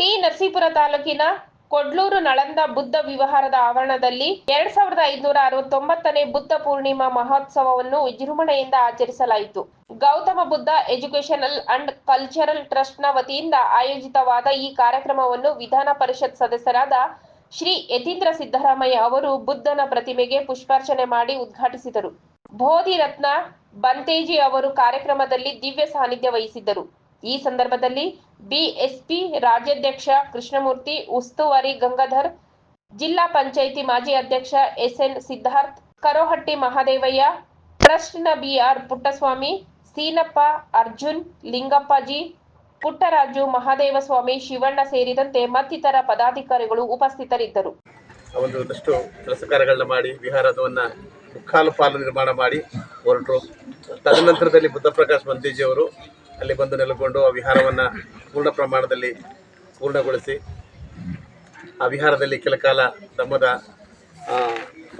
T Narasipura ತಾಲೂಕಿನ ಕೊಡ್ಲೂರು ನಳಂದ ಬುದ್ಧ ವಿವಹಾರದ ಆವರಣದಲ್ಲಿ ಎರಡ್ ಸಾವಿರದ ಐದುನೂರ ಅರವತ್ತೊಂಬತ್ತನೇ ಬುದ್ಧ ಪೂರ್ಣಿಮಾ ಮಹೋತ್ಸವವನ್ನು ವಿಜೃಂಭಣೆಯಿಂದ ಆಚರಿಸಲಾಯಿತು. Gautama Buddha educational and cultural ಟ್ರಸ್ಟ್ನ ವತಿಯಿಂದ ಆಯೋಜಿತವಾದ ಈ ಕಾರ್ಯಕ್ರಮವನ್ನು ವಿಧಾನ ಪರಿಷತ್ ಸದಸ್ಯರಾದ ಶ್ರೀ ಯತೀಂದ್ರ ಸಿದ್ದರಾಮಯ್ಯ ಅವರು ಬುದ್ಧನ ಪ್ರತಿಮೆಗೆ ಪುಷ್ಪಾರ್ಚನೆ ಮಾಡಿ ಉದ್ಘಾಟಿಸಿದರು. ಬೋಧಿರತ್ನ ಬಂತೇಜಿ ಅವರು ಕಾರ್ಯಕ್ರಮದಲ್ಲಿ ದಿವ್ಯ ಸಾನ್ನಿಧ್ಯ ವಹಿಸಿದ್ದರು. ಈ ಸಂದರ್ಭದಲ್ಲಿ ಬಿಎಸ್ಪಿ ರಾಜ್ಯಾಧ್ಯಕ್ಷ ಕೃಷ್ಣಮೂರ್ತಿ ಉಸ್ತುವಾರಿ ಗಂಗಾಧರ್, ಜಿಲ್ಲಾ ಪಂಚಾಯಿತಿ ಮಾಜಿ ಅಧ್ಯಕ್ಷ ಎಸ್ಎನ್ ಸಿದ್ಧಾರ್ಥ್, ಕರೋಹಟ್ಟಿ ಮಹಾದೇವಯ್ಯ, ಟ್ರಸ್ಟ್ನ ಬಿಆರ್ ಪುಟ್ಟಸ್ವಾಮಿ, ಸೀನಪ್ಪ ಅರ್ಜುನ್, ಲಿಂಗಪ್ಪಜಿ, ಪುಟ್ಟರಾಜು ಮಹಾದೇವಸ್ವಾಮಿ, ಶಿವಣ್ಣ ಸೇರಿದಂತೆ ಮತ್ತಿತರ ಪದಾಧಿಕಾರಿಗಳು ಉಪಸ್ಥಿತರಿದ್ದರು. ಒಂದಷ್ಟು ಮಾಡಿ ಮುಕ್ಕಾಲು ಪಾಲು ನಿರ್ಮಾಣ ಮಾಡಿ ಹೊರಟರು. ತದನಂತರದಲ್ಲಿ ಬುದ್ಧಪ್ರಕಾಶ್ ಮಂತ್ರಿಜಿ ಅವರು ಅಲ್ಲಿ ಬಂದು ನೆಲೆಗೊಂಡು ಆ ವಿಹಾರವನ್ನು ಪೂರ್ಣ ಪ್ರಮಾಣದಲ್ಲಿ ಪೂರ್ಣಗೊಳಿಸಿ, ಆ ವಿಹಾರದಲ್ಲಿ ಕೆಲ ಕಾಲ ತಮ್ಮದ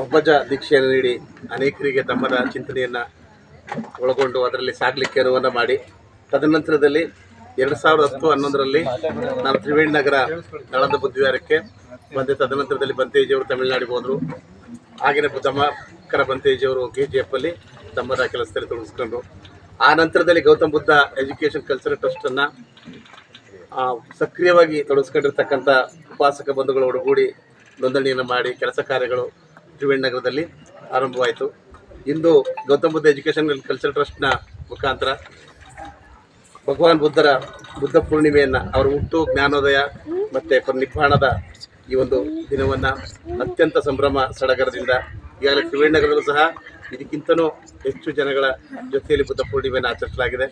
ಒಬ್ಬಜ ದೀಕ್ಷೆಯನ್ನು ನೀಡಿ ಅನೇಕರಿಗೆ ತಮ್ಮದ ಚಿಂತನೆಯನ್ನು ಒಳಗೊಂಡು ಅದರಲ್ಲಿ ಸಾಗಲಿಕ್ಕೆ ಅನುವನ್ನು ಮಾಡಿ, ತದನಂತರದಲ್ಲಿ ಎರಡು ಸಾವಿರದ ಹತ್ತು ಹನ್ನೊಂದರಲ್ಲಿ ನಾನು ತ್ರಿವೇಣಿ ನಗರ ನಳಂದ ಬುದ್ಧಿವಾರಕ್ಕೆ ಬಂದೆ, ತದನಂತರದಲ್ಲಿ ಬಂತೇಜಿಯವರು ತಮಿಳುನಾಡಿಗೆ ಹೋದರು. ಆಗಿನ ದಮ್ಮಕರ ಬಂತೇಜಿಯವರು ಕೆ ಜಿ ಅಲ್ಲಿ ತಮ್ಮದ ಕೆಲಸದಲ್ಲಿ ತೊಡಗಿಸ್ಕೊಂಡ್ರು. ಆ ನಂತರದಲ್ಲಿ ಗೌತಮ್ ಬುದ್ಧ ಎಜುಕೇಶನ್ ಕಲ್ಚರಲ್ ಟ್ರಸ್ಟನ್ನು ಸಕ್ರಿಯವಾಗಿ ತೊಡಗಿಸ್ಕೊಂಡಿರ್ತಕ್ಕಂಥ ಉಪಾಸಕ ಬಂಧುಗಳು ಒಡಗೂಡಿ ನೋಂದಣಿಯನ್ನು ಮಾಡಿ ಕೆಲಸ ಕಾರ್ಯಗಳು ತ್ರಿವೇಣಿ ನಗರದಲ್ಲಿ ಆರಂಭವಾಯಿತು. ಇಂದು ಗೌತಮ್ ಬುದ್ಧ ಎಜುಕೇಶನ್ ಕಲ್ಚರಲ್ ಟ್ರಸ್ಟ್ನ ಮುಖಾಂತರ ಭಗವಾನ್ ಬುದ್ಧರ ಬುದ್ಧ ಪೂರ್ಣಿಮೆಯನ್ನು ಅವರ ಹುಟ್ಟು, ಜ್ಞಾನೋದಯ ಮತ್ತು ನಿರ್ಮಾಣದ ಈ ಒಂದು ದಿನವನ್ನು ಅತ್ಯಂತ ಸಂಭ್ರಮ ಸಡಗರದಿಂದ ಈಗಾಗಲೇ ತ್ರಿವೇಣಿ ನಗರದಲ್ಲೂ ಸಹ ಇದಕ್ಕಿಂತನೂ ಹೆಚ್ಚು ಜನಗಳ ಜೊತೆಯಲ್ಲಿ ಬುದ್ಧ ಪೂರ್ಣಿಮೆಯನ್ನು ಆಚರಿಸಲಾಗಿದೆ.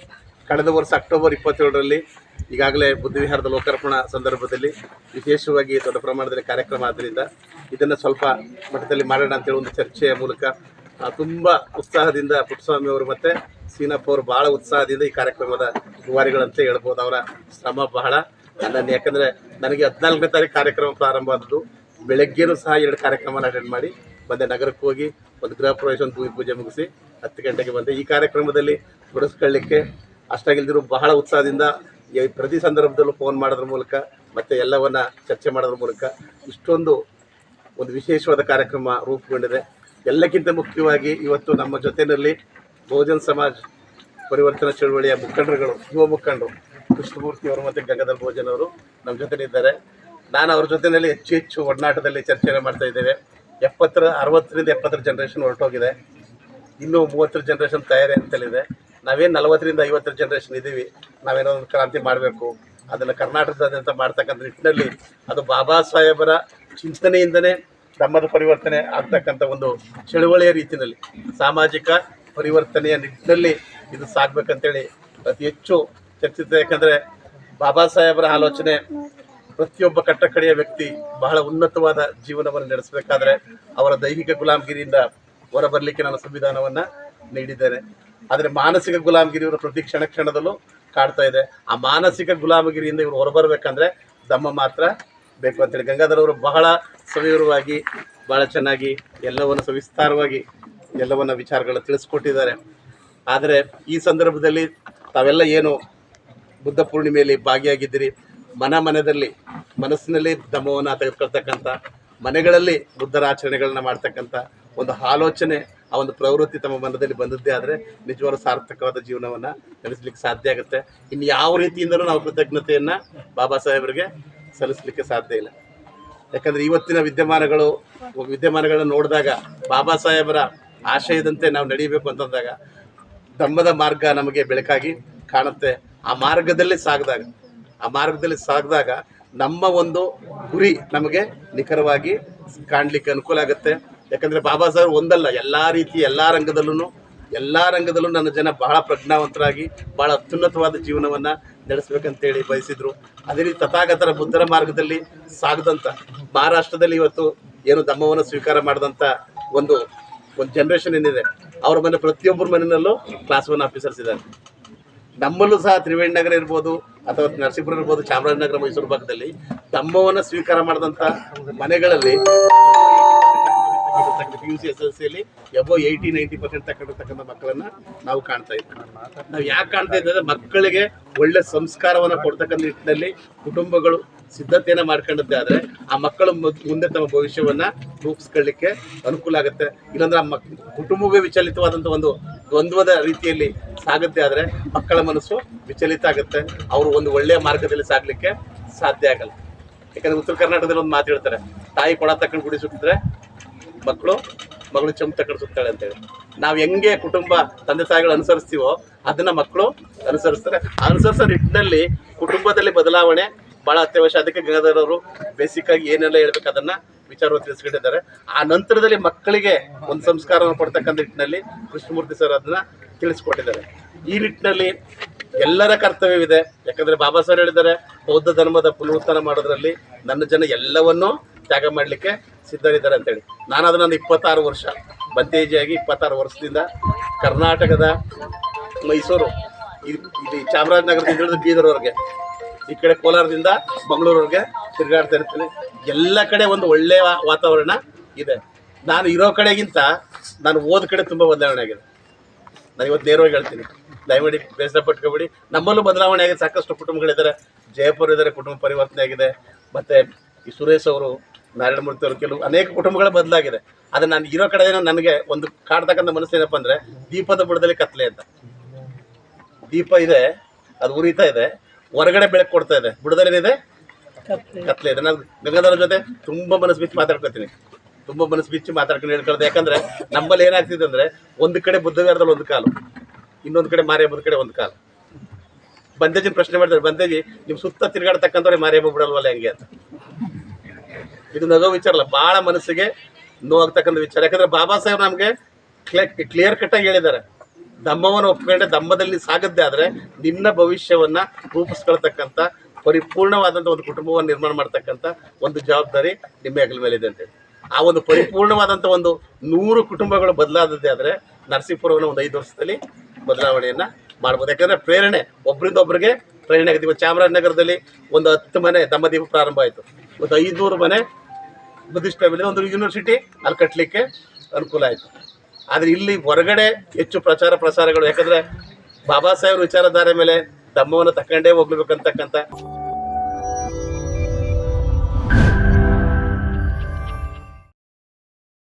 ಕಳೆದ ವರ್ಷ ಅಕ್ಟೋಬರ್ ಇಪ್ಪತ್ತೇಳರಲ್ಲಿ, ಈಗಾಗಲೇ ಬುದ್ಧವಿಹಾರದ ಲೋಕಾರ್ಪಣ ಸಂದರ್ಭದಲ್ಲಿ ವಿಶೇಷವಾಗಿ ದೊಡ್ಡ ಪ್ರಮಾಣದಲ್ಲಿ ಕಾರ್ಯಕ್ರಮ ಆದ್ದರಿಂದ ಇದನ್ನು ಸ್ವಲ್ಪ ಮಟ್ಟದಲ್ಲಿ ಮಾಡೋಣ ಅಂತೇಳಿ ಒಂದು ಚರ್ಚೆಯ ಮೂಲಕ ತುಂಬ ಉತ್ಸಾಹದಿಂದ ಪುಟ್ಟಸ್ವಾಮಿ ಅವರು ಮತ್ತು ಸೀನಪ್ಪ ಅವರು ಭಾಳ ಉತ್ಸಾಹದಿಂದ ಈ ಕಾರ್ಯಕ್ರಮದ ರೂವಾರಿಗಳಂತ ಹೇಳ್ಬೋದು. ಅವರ ಶ್ರಮ ಬಹಳ. ನನ್ನ ಯಾಕಂದರೆ ನನಗೆ ಹದಿನಾಲ್ಕನೇ ತಾರೀಕು ಕಾರ್ಯಕ್ರಮ ಪ್ರಾರಂಭ ಆದದ್ದು. ಬೆಳಗ್ಗೆನೂ ಸಹ ಎರಡು ಕಾರ್ಯಕ್ರಮನ ಅಟೆಂಡ್ ಮಾಡಿ, ಬಂದೆ ನಗರಕ್ಕೆ ಹೋಗಿ ಒಂದು ಗೃಹ ಪ್ರವೇಶ, ಒಂದು ಭೂಮಿ ಪೂಜೆ ಮುಗಿಸಿ ಹತ್ತು ಗಂಟೆಗೆ ಬಂದೆ. ಈ ಕಾರ್ಯಕ್ರಮದಲ್ಲಿ ತೊಡಗಿಸ್ಕೊಳ್ಳಿಕ್ಕೆ ಅಷ್ಟಾಗಿಲ್ದಿರೋ ಬಹಳ ಉತ್ಸಾಹದಿಂದ ಈ ಪ್ರತಿ ಸಂದರ್ಭದಲ್ಲೂ ಫೋನ್ ಮಾಡೋದ್ರ ಮೂಲಕ ಮತ್ತು ಎಲ್ಲವನ್ನ ಚರ್ಚೆ ಮಾಡೋದ್ರ ಮೂಲಕ ಇಷ್ಟೊಂದು ಒಂದು ವಿಶೇಷವಾದ ಕಾರ್ಯಕ್ರಮ ರೂಪುಗೊಂಡಿದೆ. ಎಲ್ಲಕ್ಕಿಂತ ಮುಖ್ಯವಾಗಿ ಇವತ್ತು ನಮ್ಮ ಜೊತೆಯಲ್ಲಿ ಬಹುಜನ್ ಸಮಾಜ್ ಪರಿವರ್ತನಾ ಚಳುವಳಿಯ ಮುಖಂಡರುಗಳು, ಯುವ ಮುಖಂಡರು ಕೃಷ್ಣಮೂರ್ತಿ ಅವರು ಮತ್ತು ಗಂಗಾಧರ್ ಭೋಜನ್ ಅವರು ನಮ್ಮ ಇದ್ದಾರೆ ನಾನು ಅವ್ರ ಜೊತೆಯಲ್ಲಿ ಹೆಚ್ಚು ಹೆಚ್ಚು ಒಡನಾಟದಲ್ಲಿ ಚರ್ಚೆಯನ್ನು ಮಾಡ್ತಾ ಇದ್ದೇವೆ. ಎಪ್ಪತ್ತರ, ಅರವತ್ತರಿಂದ ಎಪ್ಪತ್ತರ ಜನ್ರೇಷನ್ ಹೊರಟೋಗಿದೆ. ಇನ್ನೂ ಮೂವತ್ತರ ಜನ್ರೇಷನ್ ತಯಾರಿ ಅಂತಲಿದೆ ನಾವೇನು ನಲವತ್ತರಿಂದ ಐವತ್ತರ ಜನ್ರೇಷನ್ ಇದ್ದೀವಿ ನಾವೇನೋ ಒಂದು ಕ್ರಾಂತಿ ಮಾಡಬೇಕು. ಅದನ್ನು ಕರ್ನಾಟಕದಾದ್ಯಂತ ಮಾಡ್ತಕ್ಕಂಥ ನಿಟ್ಟಿನಲ್ಲಿ ಅದು ಬಾಬಾ ಸಾಹೇಬರ ಚಿಂತನೆಯಿಂದನೇ ಧರ್ಮದ ಪರಿವರ್ತನೆ ಆಗ್ತಕ್ಕಂಥ ಒಂದು ಚಳುವಳಿಯ ರೀತಿಯಲ್ಲಿ, ಸಾಮಾಜಿಕ ಪರಿವರ್ತನೆಯ ನಿಟ್ಟಿನಲ್ಲಿ ಇದು ಸಾಗಬೇಕಂತೇಳಿ ಅತಿ ಹೆಚ್ಚು ಚರ್ಚಿತ ಯಾಕಂದರೆ ಬಾಬಾ ಸಾಹೇಬರ ಆಲೋಚನೆ ಪ್ರತಿಯೊಬ್ಬ ಕಟ್ಟಕಡೆಯ ವ್ಯಕ್ತಿ ಬಹಳ ಉನ್ನತವಾದ ಜೀವನವನ್ನು ನಡೆಸಬೇಕಾದ್ರೆ ಅವರ ದೈಹಿಕ ಗುಲಾಮಗಿರಿಯಿಂದ ಹೊರಬರಲಿಕ್ಕೆ ನಾನು ಸಂವಿಧಾನವನ್ನು ನೀಡಿದ್ದೇನೆ. ಆದರೆ ಮಾನಸಿಕ ಗುಲಾಮಗಿರಿ ಇವರು ಪ್ರತಿ ಕ್ಷಣ ಕ್ಷಣದಲ್ಲೂ ಕಾಡ್ತಾ ಇದೆ. ಆ ಮಾನಸಿಕ ಗುಲಾಮಗಿರಿಯಿಂದ ಇವರು ಹೊರಬರಬೇಕಂದ್ರೆ ದಮ್ಮ ಮಾತ್ರ ಬೇಕು ಅಂತೇಳಿ. ಗಂಗಾಧರ್ ಅವರು ಬಹಳ ಸವಿವರವಾಗಿ, ಬಹಳ ಚೆನ್ನಾಗಿ ಎಲ್ಲವನ್ನು ಸವಿಸ್ತಾರವಾಗಿ ಎಲ್ಲವನ್ನ ವಿಚಾರಗಳು ತಿಳಿಸ್ಕೊಟ್ಟಿದ್ದಾರೆ. ಆದರೆ ಈ ಸಂದರ್ಭದಲ್ಲಿ ತಾವೆಲ್ಲ ಏನು ಬುದ್ಧ ಪೂರ್ಣಿಮೆಯಲ್ಲಿ ಭಾಗಿಯಾಗಿದ್ದೀರಿ? ಮನ ಮನದಲ್ಲಿ, ಮನಸ್ಸಿನಲ್ಲಿ ದಮವನ್ನು ತೆಗೆದುಕೊಳ್ತಕ್ಕಂಥ, ಮನೆಗಳಲ್ಲಿ ಬುದ್ಧರ ಆಚರಣೆಗಳನ್ನ ಮಾಡ್ತಕ್ಕಂಥ ಒಂದು ಆಲೋಚನೆ, ಆ ಒಂದು ಪ್ರವೃತ್ತಿ ತಮ್ಮ ಮನದಲ್ಲಿ ಬಂದದ್ದೇ ಆದರೆ ನಿಜವಾದ ಸಾರ್ಥಕವಾದ ಜೀವನವನ್ನು ನಡೆಸಲಿಕ್ಕೆ ಸಾಧ್ಯ ಆಗುತ್ತೆ. ಇನ್ನು ಯಾವ ರೀತಿಯಿಂದಲೂ ನಾವು ಕೃತಜ್ಞತೆಯನ್ನು ಬಾಬಾ ಸಾಹೇಬರಿಗೆ ಸಲ್ಲಿಸಲಿಕ್ಕೆ ಸಾಧ್ಯ ಇಲ್ಲ. ಯಾಕಂದರೆ ಇವತ್ತಿನ ವಿದ್ಯಮಾನಗಳು, ವಿದ್ಯಮಾನಗಳನ್ನು ನೋಡಿದಾಗ ಬಾಬಾ ಸಾಹೇಬರ ಆಶಯದಂತೆ ನಾವು ನಡೀಬೇಕು ಅಂತಂದಾಗ ಧಮ್ಮದ ಮಾರ್ಗ ನಮಗೆ ಬೆಳಕಾಗಿ ಕಾಣುತ್ತೆ. ಆ ಮಾರ್ಗದಲ್ಲಿ ಸಾಗಿದಾಗ ಆ ಮಾರ್ಗದಲ್ಲಿ ಸಾಗಿದಾಗ ನಮ್ಮ ಒಂದು ಗುರಿ ನಮಗೆ ನಿಖರವಾಗಿ ಕಾಣಲಿಕ್ಕೆ ಅನುಕೂಲ ಆಗುತ್ತೆ. ಯಾಕಂದರೆ ಬಾಬಾ ಸಾಹೇಬ್ ಒಂದಲ್ಲ, ಎಲ್ಲ ರೀತಿ ಎಲ್ಲ ರಂಗದಲ್ಲೂ ಎಲ್ಲ ರಂಗದಲ್ಲೂ ನನ್ನ ಜನ ಬಹಳ ಪ್ರಜ್ಞಾವಂತರಾಗಿ ಬಹಳ ಅತ್ಯುನ್ನತವಾದ ಜೀವನವನ್ನು ನಡೆಸಬೇಕಂತೇಳಿ ಬಯಸಿದ್ರು. ಅದೇ ರೀತಿ ತಥಾಗತರ ಬುದ್ಧರ ಮಾರ್ಗದಲ್ಲಿ ಸಾಗದಂಥ ಮಹಾರಾಷ್ಟ್ರದಲ್ಲಿ ಇವತ್ತು ಏನು ಧಮ್ಮವನ್ನು ಸ್ವೀಕಾರ ಮಾಡಿದಂಥ ಒಂದು ಒಂದು ಜನ್ರೇಷನ್ ಏನಿದೆ, ಅವ್ರ ಮನೆ ಪ್ರತಿಯೊಬ್ಬರ ಮನೆಯಲ್ಲೂ ಕ್ಲಾಸ್ ಒನ್ ಆಫೀಸರ್ಸ್ ಇದ್ದಾರೆ. ನಮ್ಮಲ್ಲೂ ಸಹ ತ್ರಿವೇಣಿ ನಗರ ಇರ್ಬೋದು ಅಥವಾ ನರಸೀಪುರ ಇರ್ಬೋದು, ಚಾಮರಾಜನಗರ, ಮೈಸೂರು ಭಾಗದಲ್ಲಿ ತಮ್ಮವನ್ನು ಸ್ವೀಕಾರ ಮಾಡಿದಂಥ ಮನೆಗಳಲ್ಲಿ P U C S L ಸಿಯಲ್ಲಿ ಎಬೋ ಏಯ್ಟಿ ನೈಂಟಿ ಪರ್ಸೆಂಟ್ ತಗೊಂಡಿರ್ತಕ್ಕಂಥ ಮಕ್ಕಳನ್ನ ನಾವು ಕಾಣ್ತಾ ಇದ್ದೀವಿ ನಾವು ಯಾಕೆ ಕಾಣ್ತಾ ಇದ್ದೇವೆ ಮಕ್ಕಳಿಗೆ ಒಳ್ಳೆ ಸಂಸ್ಕಾರವನ್ನು ಕೊಡ್ತಕ್ಕಂಥ ನಿಟ್ಟಿನಲ್ಲಿ ಕುಟುಂಬಗಳು ಸಿದ್ಧತೆಯನ್ನ ಮಾಡ್ಕೊಂಡದ್ದೇ ಆದ್ರೆ ಆ ಮಕ್ಕಳು ಮುಂದೆ ತಮ್ಮ ಭವಿಷ್ಯವನ್ನ ರೂಪಿಸ್ಕೊಳ್ಳಿಕ್ಕೆ ಅನುಕೂಲ ಆಗುತ್ತೆ. ಇಲ್ಲಾಂದ್ರೆ ಆ ಮಕ್, ಕುಟುಂಬವೇ ವಿಚಲಿತವಾದಂಥ ಒಂದು ದ್ವಂದ್ವದ ರೀತಿಯಲ್ಲಿ ಸಾಗುತ್ತೆ ಆದ್ರೆ ಮಕ್ಕಳ ಮನಸ್ಸು ವಿಚಲಿತ ಆಗುತ್ತೆ. ಅವರು ಒಂದು ಒಳ್ಳೆಯ ಮಾರ್ಗದಲ್ಲಿ ಸಾಗ್ಲಿಕ್ಕೆ ಸಾಧ್ಯ ಆಗಲ್ಲ. ಯಾಕಂದ್ರೆ ಉತ್ತರ ಕರ್ನಾಟಕದಲ್ಲಿ ಒಂದು ಮಾತು ಹೇಳ್ತಾರೆ, ತಾಯಿ ಕೊಡ ತಕ್ಕಂಡು ಗುಡಿ ಸುತ್ತಿದ್ರೆ ಮಕ್ಕಳು ಮಗಳು ಚಂಪ್ ತಕೊಂಡು ಸುತ್ತಾಳೆ ಅಂತೇಳಿ ನಾವು ಹೆಂಗೆ ಕುಟುಂಬ ತಂದೆ ತಾಯಿಗಳು ಅನುಸರಿಸ್ತೀವೋ ಅದನ್ನ ಮಕ್ಕಳು ಅನುಸರಿಸ್ತಾರೆ. ಅನುಸರಿಸೋ ನಿಟ್ಟಿನಲ್ಲಿ ಕುಟುಂಬದಲ್ಲಿ ಬದಲಾವಣೆ ಬಹಳ ಅತ್ಯವಶ್ಯ. ಅದಕ್ಕೆ ಗಂಗಾಧರ್ ಅವರು ಬೇಸಿಕ್ ಆಗಿ ಏನೆಲ್ಲ ಹೇಳ್ಬೇಕು ಅದನ್ನ ವಿಚಾರವಾಗಿ ತಿಳಿಸ್ಕೊಂಡಿದ್ದಾರೆ. ಆ ನಂತರದಲ್ಲಿ ಮಕ್ಕಳಿಗೆ ಒಂದು ಸಂಸ್ಕಾರವನ್ನು ಕೊಡ್ತಕ್ಕಂಥ ನಿಟ್ಟಿನಲ್ಲಿ ಕೃಷ್ಣಮೂರ್ತಿ ಸರ್ ಅದನ್ನ ತಿಳಿಸ್ಕೊಟ್ಟಿದ್ದಾರೆ. ಈ ನಿಟ್ಟಿನಲ್ಲಿ ಎಲ್ಲರ ಕರ್ತವ್ಯವಿದೆ. ಯಾಕಂದ್ರೆ ಬಾಬಾ ಸರ್ ಹೇಳಿದ್ದಾರೆ, ಬೌದ್ಧ ಧರ್ಮದ ಪುನರುತ್ಥಾನ ಮಾಡೋದ್ರಲ್ಲಿ ನನ್ನ ಜನ ಎಲ್ಲವನ್ನೂ ತ್ಯಾಗ ಮಾಡಲಿಕ್ಕೆ ಸಿದ್ಧರಿದ್ದಾರೆ ಅಂತೇಳಿ. ನಾನು ಅದನ್ನ ಒಂದು ಇಪ್ಪತ್ತಾರು ವರ್ಷ, ಬಂತೇಜಿಯಾಗಿ ಇಪ್ಪತ್ತಾರು ವರ್ಷದಿಂದ ಕರ್ನಾಟಕದ ಮೈಸೂರು ಇಲ್ಲಿ ಚಾಮರಾಜನಗರದಿಂದ ಹಿಡಿದು ಬೀದರ್ವರೆಗೆ ಈ ಕಡೆ ಕೋಲಾರದಿಂದ ಮಂಗಳೂರಿಗೆ ತಿರುಗಾಡ್ತಾ ಇರ್ತೀನಿ. ಎಲ್ಲ ಕಡೆ ಒಂದು ಒಳ್ಳೆಯ ವಾತಾವರಣ ಇದೆ. ನಾನು ಇರೋ ಕಡೆಗಿಂತ ನಾನು ಓದ ಕಡೆ ತುಂಬ ಬದಲಾವಣೆ ಆಗಿದೆ. ನಾನು ಇವತ್ತು ನೇರವಾಗಿ ಹೇಳ್ತೀನಿ. ದಯಮಾಡಿ ಬೇಸರ ಪಟ್ಕೊಬೇಡಿ. ನಮ್ಮಲ್ಲೂ ಬದಲಾವಣೆ ಆಗಿದೆ. ಸಾಕಷ್ಟು ಕುಟುಂಬಗಳಿದ್ದಾರೆ ಜಯಪುರ ಇದ್ದಾರೆ. ಕುಟುಂಬ ಪರಿವರ್ತನೆ ಆಗಿದೆ. ಮತ್ತೆ ಈ ಸುರೇಶ್ ಅವರು ನಾರಾಯಣಮೂರ್ತಿ ಅವರು ಕೆಲವು ಅನೇಕ ಕುಟುಂಬಗಳು ಬದಲಾಗಿದೆ. ಆದರೆ ನಾನು ಇರೋ ಕಡೆ ನನಗೆ ಒಂದು ಕಾಡ್ತಕ್ಕಂಥ ಮನಸ್ಸು ಏನಪ್ಪ ಅಂದರೆ ದೀಪದ ಬುಡದಲ್ಲಿ ಕತ್ಲೆ ಅಂತ. ದೀಪ ಇದೆ. ಅದು ಉರಿತಾ ಇದೆ. ಹೊರಗಡೆ ಬೆಳಕು ಕೊಡ್ತಾ ಇದೆ. ಬುಡದಲ್ಲೇನಿದೆ ಕತ್ಲೆ. ಇದೆ ನಾನು ಗಂಗಾಧರ ಜೊತೆ ತುಂಬಾ ಮನಸ್ಸು ಬಿಚ್ಚಿ ಮಾತಾಡ್ಕೊತೀನಿ ತುಂಬಾ ಮನಸ್ಸು ಬಿಚ್ಚಿ ಮಾತಾಡ್ಕೊಂಡು ಹೇಳ್ಕೊಳ್ಳೋದು ಯಾಕಂದ್ರೆ ನಮ್ಮಲ್ಲಿ ಏನಾಗ್ತಿದೆ ಅಂದ್ರೆ ಒಂದು ಕಡೆ ಬುದ್ಧಗಾರದಲ್ಲಿ ಒಂದು ಕಾಲು ಇನ್ನೊಂದು ಕಡೆ ಮಾರಿಯಮ್ಮದ ಕಡೆ ಒಂದು ಕಾಲು. ಬಂದೇಜಿನ ಪ್ರಶ್ನೆ ಮಾಡಿದ್ರೆ ಬಂದೇಜಿ ನಿಮ್ಮ ಸುತ್ತ ತಿರುಗಾಡ್ತಕ್ಕಂಥವ್ರೆ ಮಾರಿಯಮ್ಮ ಬಿಡಲ್ವಲ್ಲ ಹೆಂಗೆ ಅಂತ. ಇದು ನಗೋ ವಿಚಾರ ಅಲ್ಲ ಭಾಳ ಮನಸ್ಸಿಗೆ ನೋವಾಗ್ತಕ್ಕಂಥ ವಿಚಾರ. ಯಾಕಂದ್ರೆ ಬಾಬಾ ಸಾಹೇಬ್ ನಮಗೆ ಕ್ಲಿಯರ್ ಕಟ್ ಆಗಿ ಹೇಳಿದ್ದಾರೆ. ಧಮ್ಮವನ್ನು ಒಪ್ಕೊಂಡೆ ದಮ್ಮದಲ್ಲಿ ಸಾಗದ್ದೇ ಆದರೆ ನಿನ್ನ ಭವಿಷ್ಯವನ್ನ ರೂಪಿಸ್ಕೊಳ್ತಕ್ಕಂಥ ಪರಿಪೂರ್ಣವಾದಂಥ ಒಂದು ಕುಟುಂಬವನ್ನು ನಿರ್ಮಾಣ ಮಾಡ್ತಕ್ಕಂಥ ಒಂದು ಜವಾಬ್ದಾರಿ ನಿಮ್ಮ ಹೆಗಲ ಮೇಲೆ ಇದೆ ಅಂತೇಳಿ ಆ ಒಂದು ಪರಿಪೂರ್ಣವಾದಂಥ ಒಂದು ನೂರು ಕುಟುಂಬಗಳು ಬದಲಾದದ್ದೇ ಆದ್ರೆ ನರಸೀಪುರವನ್ನು ಒಂದು ಐದು ವರ್ಷದಲ್ಲಿ ಬದಲಾವಣೆಯನ್ನು ಮಾಡ್ಬೋದು. ಯಾಕಂದ್ರೆ ಪ್ರೇರಣೆ ಒಬ್ಬರಿಂದ ಒಬ್ಬರಿಗೆ ಪ್ರೇರಣೆ ಆಗುತ್ತೆ ಇವತ್ತು ಚಾಮರಾಜನಗರದಲ್ಲಿ ಒಂದು ಹತ್ತು ಮನೆ ದಮ್ಮದೀಪ ಪ್ರಾರಂಭ ಆಯಿತು. ಒಂದು ಐದುನೂರು ಮನೆ ಬುದ್ಧಿಸ್ಟ್ ಒಂದು ಯೂನಿವರ್ಸಿಟಿ ಅಲ್ಲಿ ಕಟ್ಟಲಿಕ್ಕೆ ಅನುಕೂಲ ಆಯಿತು. ಆದರೆ ಇಲ್ಲಿ ಹೊರಗಡೆ ಹೆಚ್ಚು ಪ್ರಚಾರ ಪ್ರಸಾರಗಳು ಯಾಕಂದ್ರೆ ಬಾಬಾ ಸಾಹೇಬ್ರ ವಿಚಾರಧಾರೆ ಮೇಲೆ ಧಮ್ಮವನ್ನು ತಕೊಂಡೇ ಹೋಗ್ಬೇಕಂತಕ್ಕಂಥ